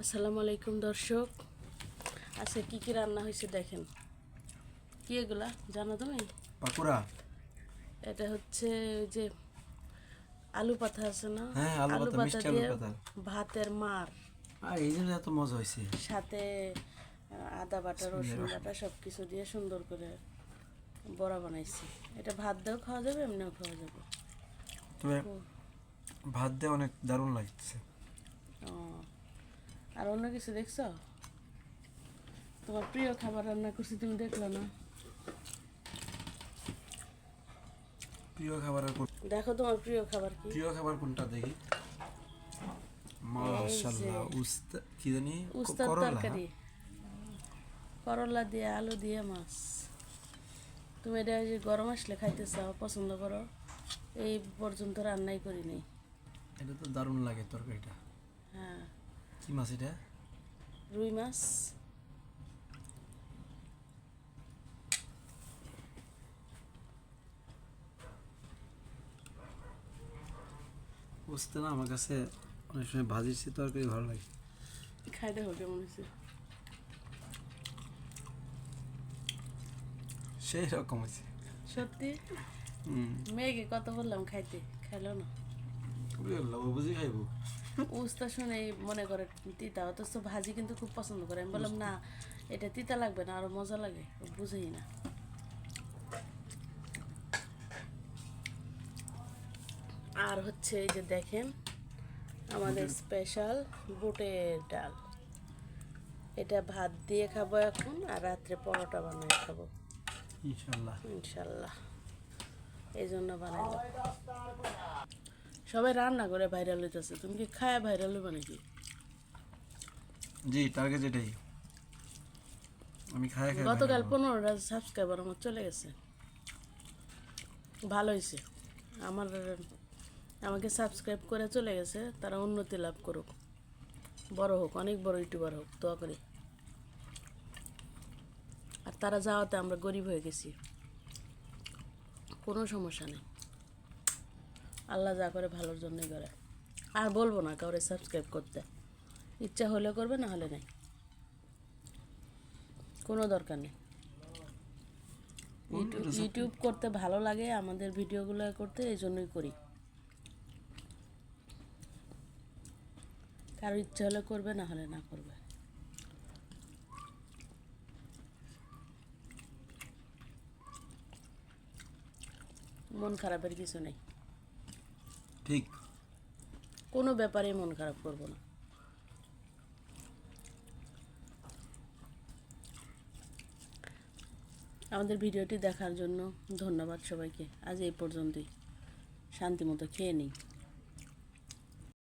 আসসালামু আলাইকুম দর্শক। আচ্ছা কি কি রান্না হয়েছে দেখেন। কি এগুলা? জানো তুমি? পাকুড়া। এটা হচ্ছে ওই যে আলু পাতা আছে না? হ্যাঁ, আলু পাতা, মিষ্টি আলু দিয়ে পাতা। ভাতের মার। আর এই জন্য এত মজা হয়েছে। সাথে আদা বাটা রসুন বাটা সব কিছু দিয়ে সুন্দর করে বড়া বানাইছি। এটা ভাত দিয়েও খাওয়া যাবে এমনিও খাওয়া যাবে। তবে ভাত দিয়ে অনেক দারুণ লাগছে আর অন্য কিছু দেখছ? তোমার প্রিয় খাবার রান্না করছি তুমি দেখল না? প্রিয় খাবারের কোন- দেখো তোমার প্রিয় খাবার কি? প্রিয় খাবার কোনটা দেখি? মাশাআল্লাহ উস্তা কি জানি? করলা। তরকারি। করলা দিয়ে আলু দিয়ে মাছ। তুমি এটা যে গরম আসলে খাইতে চাও পছন্দ করো। এই পর্যন্ত রান্নাই করি নাই এটা তো দারুণ লাগে তরকারিটা। হ্যাঁ। কি মাছ এটা রুই মাছ। বুঝতে না আমার কাছে অনেক সময় ভাজির চেয়ে তরকারি ভালো লাগে। খাইতে দেখো কেমন হয়েছে সেই রকম হয়েছে সত্যি? হুম মেয়েকে কত বললাম খাইতে? খাইলো না। বুঝি খাইবো। উস্তা শুনে মনে করে তিতা অথচ ভাজি কিন্তু খুব পছন্দ করে। আমি বললাম না এটা তিতা লাগবে না আরও মজা লাগে। বুঝেই না। আর হচ্ছে এই যে দেখেন আমাদের স্পেশাল বুটের ডাল। এটা ভাত দিয়ে খাব এখন আর রাত্রে পরোটা বানিয়ে খাব। ইনশাল্লাহ। ইনশাল্লাহ। এই জন্য বানাইলাম। সবাই রান্না করে ভাইরাল হইতেছে। তুমি কি খায়া ভাইরাল হইবা নাকি? জি টার্গেট এটাই। আমি খাই খাই গতকাল পনেরোটা সাবস্ক্রাইবার আমার চলে গেছে। ভালো হয়েছে আমার আমাকে সাবস্ক্রাইব করে চলে গেছে তারা উন্নতি লাভ করুক। বড় হোক অনেক বড় ইউটিউবার হোক দোয়া করি। আর তারা যাওয়াতে আমরা গরিব হয়ে গেছি। কোনো সমস্যা নেই। আল্লাহ যা করে ভালোর জন্যই করে। আর বলব না কাউরে সাবস্ক্রাইব করতে। ইচ্ছা হলে করবে না হলে নাই। কোনো দরকার নেই। ইউটিউব ইউটিউব করতে ভালো লাগে আমাদের ভিডিওগুলো করতে এই জন্যই করি। কারও ইচ্ছা হলে করবে না হলে না করবে। মন খারাপের কিছু নেই। ঠিক। কোনো ব্যাপারে মন খারাপ করব না। আমাদের ভিডিওটি দেখার জন্য ধন্যবাদ সবাইকে। আজ এই পর্যন্তই। শান্তি মতো খেয়ে নিই।